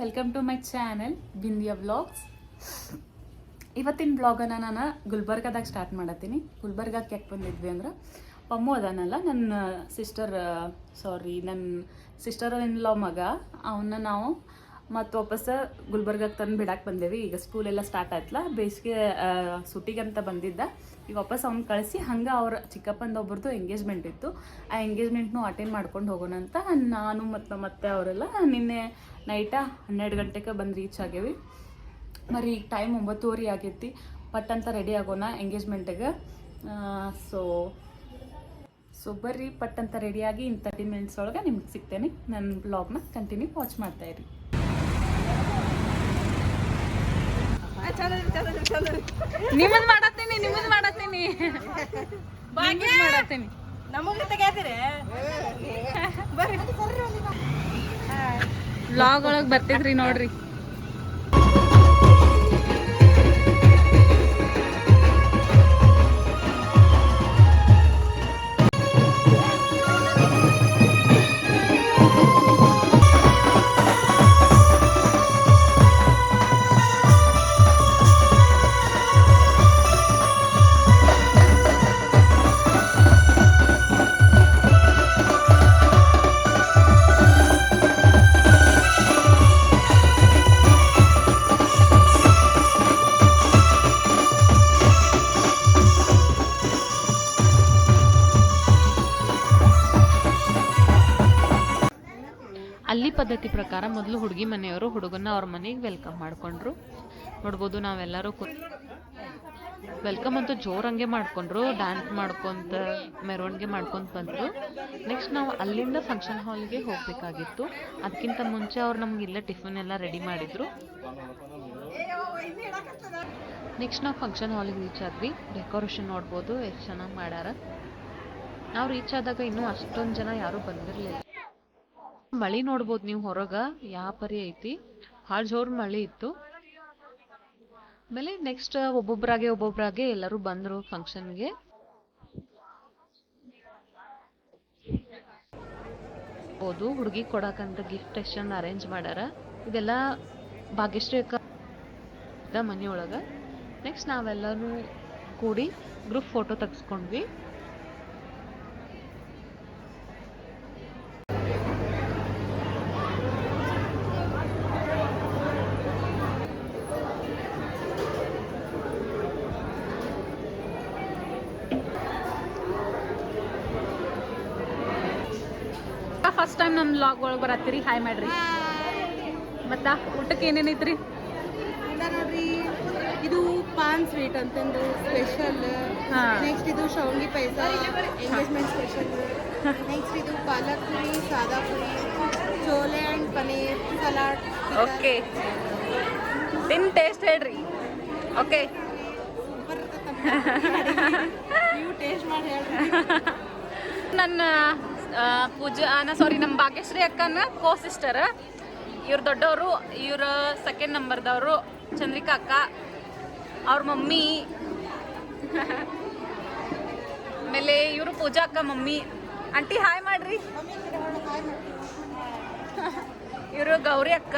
Welcome to my channel Bindiya vlogs ಇವತ್ತಿನ ಬ್ಲಾಗನ್ನು ನಾನು ಗುಲ್ಬರ್ಗದಾಗ ಸ್ಟಾರ್ಟ್ ಮಾಡತ್ತೀನಿ. ಗುಲ್ಬರ್ಗಕ್ಕೆ ಯಾಕೆ ಬಂದಿದ್ವಿ ಅಂದ್ರೆ ಪಮ್ಮು ಅದಾನಲ್ಲ ನನ್ನ ಸಿಸ್ಟರ್ ಸಾರಿ ನನ್ನ ಸಿಸ್ಟರ್ ಇನ್ ಲಾ ಮಗ. ಅವನ್ನ ನಾವು ಮತ್ತು ವಾಪಸ್ ಗುಲ್ಬರ್ಗಕ್ಕೆ ತಂದು ಬಿಡಕ್ಕೆ ಬಂದೇವಿ. ಈಗ ಸ್ಕೂಲೆಲ್ಲ ಸ್ಟಾರ್ಟ್ ಆಯ್ತಲ್ಲ ಬೇಸಿಗೆ ಸುಟ್ಟಿಗಂತ ಬಂದಿದ್ದ. ಈಗ ವಾಪಸ್ ಅವ್ನು ಕಳಿಸಿ ಹಂಗೆ ಅವ್ರ ಒಬ್ರದ್ದು ಎಂಗೇಜ್ಮೆಂಟ್ ಇತ್ತು. ಆ ಎಂಗೇಜ್ಮೆಂಟ್ನು ಅಟೆಂಡ್ ಮಾಡ್ಕೊಂಡು ಹೋಗೋಣ ಅಂತ ನಾನು ಮತ್ತು ಮತ್ತೆ ಅವರೆಲ್ಲ ನಿನ್ನೆ ನೈಟ ಹನ್ನೆರಡು ಗಂಟೆಗೆ ಬಂದು ರೀಚ್ ಆಗೇವಿ. ಮರಿ ಈಗ ಟೈಮ್ ಒಂಬತ್ತುವರೆ ಆಗೈತಿ. ಪಟ್ ಅಂತ ರೆಡಿ ಆಗೋಣ ಎಂಗೇಜ್ಮೆಂಟಿಗೆ ಸೊ ಸೊ ಬರ್ರಿ, ಪಟ್ ಅಂತ ರೆಡಿಯಾಗಿ ಇನ್ ತರ್ಟಿ ಮಿನಿಟ್ಸ್ ಒಳಗೆ ನಿಮ್ಗೆ ಸಿಗ್ತೇನೆ. ನನ್ನ ಬ್ಲಾಗ್ನ ಕಂಟಿನ್ಯೂ ವಾಚ್ ಮಾಡ್ತಾ ನಿಮ್ಮದು ಮಾಡತ್ತೀನಿ ನಿಮ್ಮದು ಮಾಡತ್ತೀನಿ. ನಿಮ್ಮದ್ ಮಾಡತ್ತೀನಿ. ನಮಗ ತೆಗ್ಯಾತಿರಿ ಬ್ಲಾಗ್ ಒಳಗೆ ಬರ್ತಿದ್ರಿ ನೋಡ್ರಿ. ಅಲ್ಲಿ ಪದ್ಧತಿ ಪ್ರಕಾರ ಮೊದಲು ಹುಡುಗಿ ಮನೆಯವರು ಹುಡುಗನ ಅವ್ರ ಮನೆಗೆ ವೆಲ್ಕಮ್ ಮಾಡಿಕೊಂಡ್ರು. ನೋಡ್ಬೋದು ನಾವೆಲ್ಲರೂ ವೆಲ್ಕಮ್ ಅಂತೂ ಜೋರಂಗೆ ಮಾಡ್ಕೊಂಡ್ರು ಡ್ಯಾನ್ಸ್ ಮಾಡ್ಕೊಂತ, ಮೆರವಣಿಗೆ ಮಾಡ್ಕೊಂತ ಬಂದ್ರು. ನೆಕ್ಸ್ಟ್ ನಾವು ಅಲ್ಲಿಂದ ಫಂಕ್ಷನ್ ಹಾಲ್ಗೆ ಹೋಗಬೇಕಾಗಿತ್ತು. ಅದಕ್ಕಿಂತ ಮುಂಚೆ ಅವ್ರು ನಮ್ಗೆ ಇಲ್ಲ ಟಿಫಿನ್ ಎಲ್ಲ ರೆಡಿ ಮಾಡಿದ್ರು. ನೆಕ್ಸ್ಟ್ ನಾವು ಫಂಕ್ಷನ್ ಹಾಲಿಗೆ ರೀಚ್ ಆದ್ವಿ. ಡೆಕೋರೇಷನ್ ನೋಡ್ಬೋದು, ಎಷ್ಟು ಚೆನ್ನಾಗಿ ಮಾಡ್ಯಾರ. ನಾವು ರೀಚ್ ಆದಾಗ ಇನ್ನೂ ಅಷ್ಟೊಂದು ಜನ ಯಾರೂ ಬಂದಿರಲಿಲ್ಲ. ಮಳಿ ನೋಡ್ಬೋದು ನೀವು ಹೊರಗ ಯಾವ ಪರಿ ಐತಿ. ಭಾಳ ಜೋರ್ ಮಳಿ ಇತ್ತು. ಆಮೇಲೆ ನೆಕ್ಸ್ಟ್ ಒಬ್ಬೊಬ್ರಾಗೆ ಒಬ್ಬೊಬ್ರಾಗೆ ಎಲ್ಲರೂ ಬಂದ್ರು ಫಂಕ್ಷನ್ಗೆ ಹೌದು ಹುಡುಗಿ ಕೊಡಕಂತ ಗಿಫ್ಟ್ ಸೆಷನ್ ಅರೇಂಜ್ ಮಾಡ್ಯಾರ. ಇದೆಲ್ಲ ಭಾಗ್ಯಶ್ರೀ ಅಕ್ಕ ಮನೆಯೊಳಗ. ನೆಕ್ಸ್ಟ್ ನಾವೆಲ್ಲರೂ ಕೂಡಿ ಗ್ರೂಪ್ ಫೋಟೋ ತೆಗ್ಸ್ಕೊಂಡ್ವಿ. ಫಸ್ಟ್ ಟೈಮ್ ನಮ್ಮ ಲಾಗ್ ಒಳಗೆ ಬರತ್ತೀರಿ? ಹಾಯ್ ಮಾಡ್ರಿ. ಮತ್ತ ಊಟಕ್ಕೆ ಏನೇನೈತ್ರಿ ನೋಡ್ರಿ ಇದು ಪಾನ್ ಸ್ವೀಟ್ ಅಂತಂದು ಸ್ಪೆಷಲ್. ನೆಕ್ಸ್ಟ್ ಇದು ಶೌಂಗಿ ಪಾಯಸ ಎಂಗೇಜ್ಮೆಂಟ್ ಸ್ಪೆಷಲ್ ನೆಕ್ಸ್ಟ್ ಇದು ಪಾಲಕ್ ಪುರಿ ಸಾದಾ puri chole and paneer salad okay ತಿನ್ ಟೇಸ್ಟ್ ಹೇಳ್ರಿ. ಓಕೆ ನೀವು ಟೇಸ್ಟ್ ಮಾಡಿ ಹೇಳ್ರಿ. ನನ್ನ ಆ, ಪೂಜಾ ನಾ ಸಾರಿ ನಮ್ಮ ಭಾಗ್ಯಶ್ರೀ ಅಕ್ಕನ ಕೋ ಸಿಸ್ಟರ್ ಇವ್ರ ದೊಡ್ಡವರು ಇವ್ರ ಸೆಕೆಂಡ್ ನಂಬರ್ದವರು ಚಂದ್ರಿಕಾ ಅಕ್ಕ ಅವ್ರ ಮಮ್ಮಿ. ಆಮೇಲೆ ಇವರು ಪೂಜಾ ಅಕ್ಕ ಮಮ್ಮಿ. ಆಂಟಿ ಹಾಯ್ ಮಾಡ್ರಿ. ಇವರು ಗೌರಿ ಅಕ್ಕ.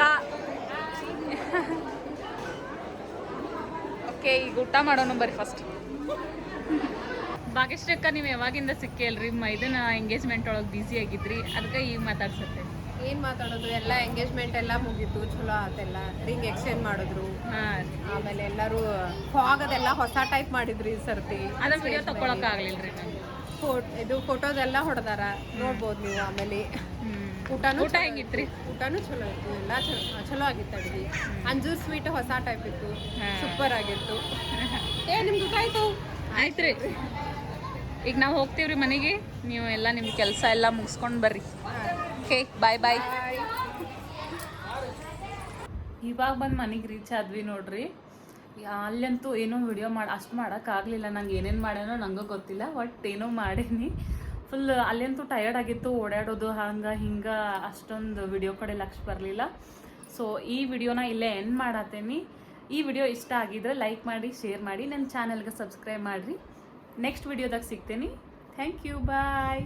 ಓಕೆ ಈಗ ಊಟ ಮಾಡೋಣ ಬರ್ರಿ ಫಸ್ಟ್ ಭಾಗ್ಯಶ್ರೀ ಅಕ್ಕ ನೀವು ಯಾವಾಗಿಂದ ಸಿಕ್ಕೇಲ್ರಿ ಇದನ್ನ ಎಂಗೇಜ್ಮೆಂಟ್ ಒಳಗೆ ಬ್ಯುಸಿ ಆಗಿದ್ರಿ. ಅದಕ್ಕೆ ಈಗ ಮಾತಾಡ್ಸತ್ತೆ. ಏನ್ ಮಾತಾಡೋದು? ಎಲ್ಲ ಎಂಗೇಜ್ಮೆಂಟ್ ಎಲ್ಲ ಮುಗಿತು. ಚಲೋ ಆತೆಲ್ಲ. ರಿಂಗ್ ಎಕ್ಸ್ಚೇಂಜ್ ಮಾಡಿದ್ರು. ಹಾಂ. ಆಮೇಲೆ ಎಲ್ಲರೂ ಫಾಗ್ ಅದೆಲ್ಲ ಹೊಸ ಟೈಪ್ ಮಾಡಿದ್ರಿ ಈ ಸರ್ತಿ. ಅದನ್ನ ವಿಡಿಯೋ ತಗೊಳಕ್ ಆಗ್ಲಿಲ್ರಿ ಇದು ಫೋಟೋದೆಲ್ಲ ಹೊಡೆದಾರ. ನೋಡ್ಬೋದು ನೀವು ಆಮೇಲೆ. ಊಟನೂ ಊಟ ಹೆಂಗಿತ್ರಿ? ಊಟನೂ ಚಲೋ ಇತ್ತು. ಎಲ್ಲ ಚಲೋ ಚಲೋ ಆಗಿತ್ತು ಅಡುಗೆ. ಅಂಜೂರ್ ಸ್ವೀಟ್ ಹೊಸ ಟೈಪ್ ಇತ್ತು. ಸೂಪರ್ ಆಗಿತ್ತು. ಏ ನಿಮ್ದು ಊಟ ಆಯ್ತು? ಆಯ್ತ್ರಿ. ಈಗ ನಾವು ಹೋಗ್ತೀವ್ರಿ ಮನೆಗೆ. ನೀವು ಎಲ್ಲ ನಿಮ್ಮ ಕೆಲಸ ಎಲ್ಲ ಮುಗಿಸ್ಕೊಂಡು ಬರ್ರಿ. ಓಕೆ ಬಾಯ್ ಬಾಯ್ ಇವಾಗ ಬಂದು ಮನೆಗೆ ರೀಚ್ ಆದ್ವಿ ನೋಡ್ರಿ. ಅಲ್ಲಂತೂ ಏನೋ ವಿಡಿಯೋ ಮಾಡಿ, ಅಷ್ಟು ಮಾಡೋಕ್ಕಾಗಲಿಲ್ಲ ನಂಗೆ ಏನೇನು ಮಾಡ್ಯಾನೋ ನಂಗೂ ಗೊತ್ತಿಲ್ಲ ಬಟ್ ಏನೋ ಮಾಡೀನಿ. ಫುಲ್ ಅಲ್ಲಂತೂ ಟಯರ್ಡ್ ಆಗಿತ್ತು, ಓಡಾಡೋದು ಹಂಗೆ, ಹಿಂಗೆ, ಅಷ್ಟೊಂದು ವಿಡಿಯೋ ಕಡೆ ಲಕ್ಷ ಬರಲಿಲ್ಲ. ಸೊ ಈ ವಿಡಿಯೋನ ಇಲ್ಲೇ ಎಂಡ್ ಮಾಡತ್ತೇನಿ ಈ ವಿಡಿಯೋ ಇಷ್ಟ ಆಗಿದ್ರೆ ಲೈಕ್ ಮಾಡಿ ಶೇರ್ ಮಾಡಿ ನನ್ನ ಚಾನಲ್ಗೆ ಸಬ್ಸ್ಕ್ರೈಬ್ ಮಾಡಿರಿ. ನೆಕ್ಸ್ಟ್ ವಿಡಿಯೋದಾಗ ಸಿಗ್ತೇನೆ. Thank you bye